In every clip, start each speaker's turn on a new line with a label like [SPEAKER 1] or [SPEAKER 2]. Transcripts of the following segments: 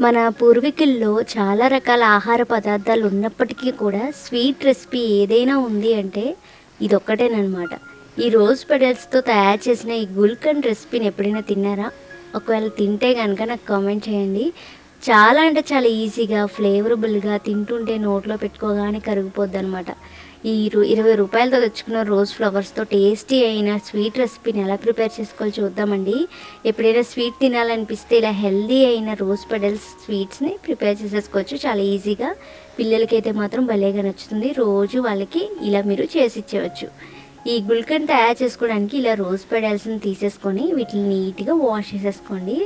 [SPEAKER 1] మన పూర్వీకుల్లో చాలా రకాల ఆహార పదార్థాలు ఉన్నప్పటికీ కూడా స్వీట్ రెసిపీ ఏదైనా ఉంది అంటే ఇది ఒక్కటేనమాట ఈ రోజ్ పెడల్స్తో తయారు చేసిన ఈ గుల్కండ్ రెసిపీని ఎప్పుడైనా తిన్నారా? ఒకవేళ తింటే కనుక నాకు కామెంట్ చేయండి. చాలా అంటే చాలా ఈజీగా ఫ్లేవరబుల్గా తింటుంటే నోట్లో పెట్టుకోగానే కరిగిపోద్ది అనమాట ఈ ఇరవై రూపాయలతో తెచ్చుకున్న రోజ్ ఫ్లవర్స్తో టేస్టీ అయిన స్వీట్ రెసిపీని ఎలా ప్రిపేర్ చేసుకోవాలో చూద్దామండి. ఎప్పుడైనా స్వీట్ తినాలనిపిస్తే ఇలా హెల్దీ అయిన రోజ్ పెడల్స్ స్వీట్స్ని ప్రిపేర్ చేసేసుకోవచ్చు. చాలా ఈజీగా పిల్లలకైతే మాత్రం భలేగా నచ్చుతుంది. రోజు వాళ్ళకి ఇలా మీరు చేసి ఇచ్చేవచ్చు ఈ గుల్కన్ తయారు చేసుకోవడానికి ఇలా రోజ్ పెడల్స్ని తీసేసుకొని వీటిని నీట్గా వాష్ చేసేసుకోండి.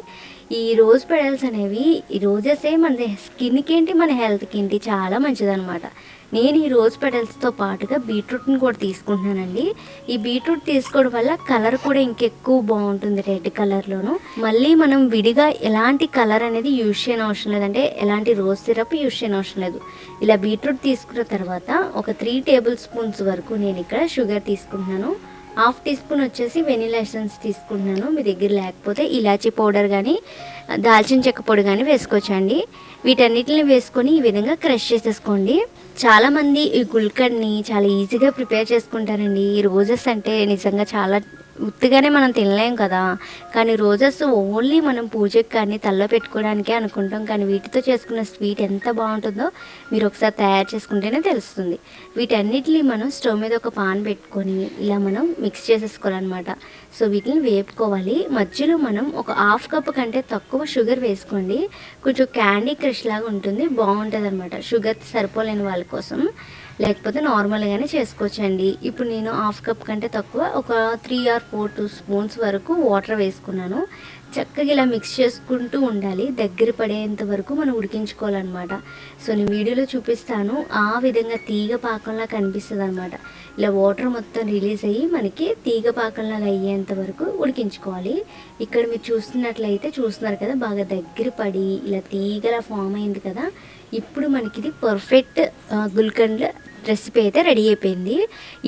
[SPEAKER 1] ఈ రోజ్ పెడల్స్ అనేవి ఈ రోజెసే మన స్కిన్కి ఏంటి మన హెల్త్కి ఏంటి? చాలా మంచిదన్నమాట. నేను ఈ రోజ్ పెటల్స్తో పాటుగా బీట్రూట్ని కూడా తీసుకుంటున్నానండి. ఈ బీట్రూట్ తీసుకోవడం వల్ల కలర్ కూడా ఇంకెక్కువ బాగుంటుంది రెడ్ కలర్లోను. మళ్ళీ మనం విడిగా ఎలాంటి కలర్ అనేది యూజ్ చేయని అవసరం లేదంటే ఎలాంటి రోజ్ సిరప్ యూజ్ చేయని అవసరం లేదు. ఇలా బీట్రూట్ తీసుకున్న తర్వాత ఒక త్రీ టేబుల్ స్పూన్స్ వరకు నేను ఇక్కడ షుగర్ తీసుకుంటున్నాను. హాఫ్ టీ స్పూన్ వచ్చేసి వెనీలా ఎసెన్స్ తీసుకుంటున్నాను. మీ దగ్గర లేకపోతే ఇలాచీ పౌడర్ కానీ దాల్చిన చెక్క పొడి కానీ వేసుకోవచ్చండి. వీటన్నిటిని వేసుకొని ఈ విధంగా క్రష్ చేసేసుకోండి. చాలామంది ఈ గుల్కర్ని చాలా ఈజీగా ప్రిపేర్ చేసుకుంటారండి. ఈ రోజెస్ అంటే నిజంగా చాలా ఉత్తిగానే మనం తినలేం కదా. కానీ రోజెస్ ఓన్లీ మనం పూజకి కానీ తల్లో పెట్టుకోవడానికే అనుకుంటాం. కానీ వీటితో చేసుకున్న స్వీట్ ఎంత బాగుంటుందో మీరు ఒకసారి తయారు చేసుకుంటేనే తెలుస్తుంది. వీటన్నిటిని మనం స్టవ్ మీద ఒక పాన్ పెట్టుకొని ఇలా మనం మిక్స్ చేసేసుకోవాలన్నమాట. సో వీటిని వేపుకోవాలి. మధ్యలో మనం ఒక హాఫ్ కప్ కంటే తక్కువ షుగర్ వేసుకోండి. కొంచెం క్యాండీ క్రష్ లాగా ఉంటుంది. బాగుంటుంది అనమాట షుగర్ సరిపోలేని వాళ్ళ కోసం. లేకపోతే నార్మల్గానే చేసుకోవచ్చండి. ఇప్పుడు నేను హాఫ్ కప్ కంటే తక్కువ ఒక three or four two spoons వరకు వాటర్ వేసుకున్నాను. చక్కగా ఇలా మిక్స్ చేసుకుంటూ ఉండాలి. దగ్గర పడేంత వరకు మనం ఉడికించుకోవాలన్నమాట. సో నేను వీడియోలో చూపిస్తాను. ఆ విధంగా తీగ పాకంలా కనిపిస్తుంది అనమాట ఇలా వాటర్ మొత్తం రిలీజ్ అయ్యి మనకి తీగ పాకంలాగా అయ్యేంత వరకు ఉడికించుకోవాలి. ఇక్కడ మీరు చూస్తున్నట్లయితే చూస్తున్నారు కదా బాగా దగ్గర పడి ఇలా తీగలా ఫామ్ అయింది కదా. ఇప్పుడు మనకి ఇది పర్ఫెక్ట్ గుల్కండ్ రెసిపీ అయితే రెడీ అయిపోయింది.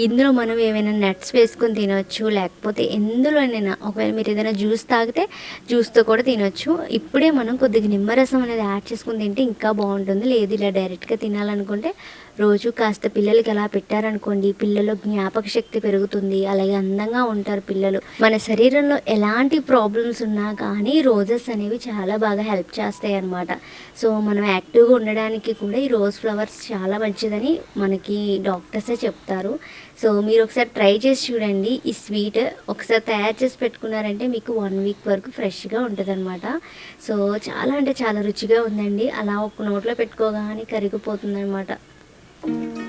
[SPEAKER 1] ఇందులో మనం ఏమైనా నట్స్ వేసుకొని తినవచ్చు లేకపోతే ఎందులోనైనా ఒకవేళ మీరు ఏదైనా జ్యూస్ తాగితే జ్యూస్తో కూడా తినొచ్చు. ఇప్పుడే మనం కొద్దిగా నిమ్మరసం అనేది యాడ్ చేసుకుని తింటే ఇంకా బాగుంటుంది. లేదు ఇలా డైరెక్ట్గా తినాలనుకుంటే రోజు కాస్త పిల్లలకి అలా పెట్టారనుకోండి పిల్లలు జ్ఞాపక శక్తి పెరుగుతుంది అలాగే అందంగా ఉంటారు పిల్లలు. మన శరీరంలో ఎలాంటి ప్రాబ్లమ్స్ ఉన్నా కానీ రోజెస్ అనేవి చాలా బాగా హెల్ప్ చేస్తాయి అనమాట సో మనం యాక్టివ్గా ఉండడానికి కూడా ఈ రోజ్ ఫ్లవర్స్ చాలా మంచిదని మనకి డాక్టర్సే చెప్తారు. సో మీరు ఒకసారి ట్రై చేసి చూడండి. ఈ స్వీట్ ఒకసారి తయారు చేసి పెట్టుకున్నారంటే మీకు వన్ వీక్ వరకు ఫ్రెష్గా ఉంటుందన్నమాట. సో చాలా అంటే చాలా రుచిగా ఉందండి. అలా ఒక నోట్లో పెట్టుకోగానే కరిగిపోతుంది అనమాట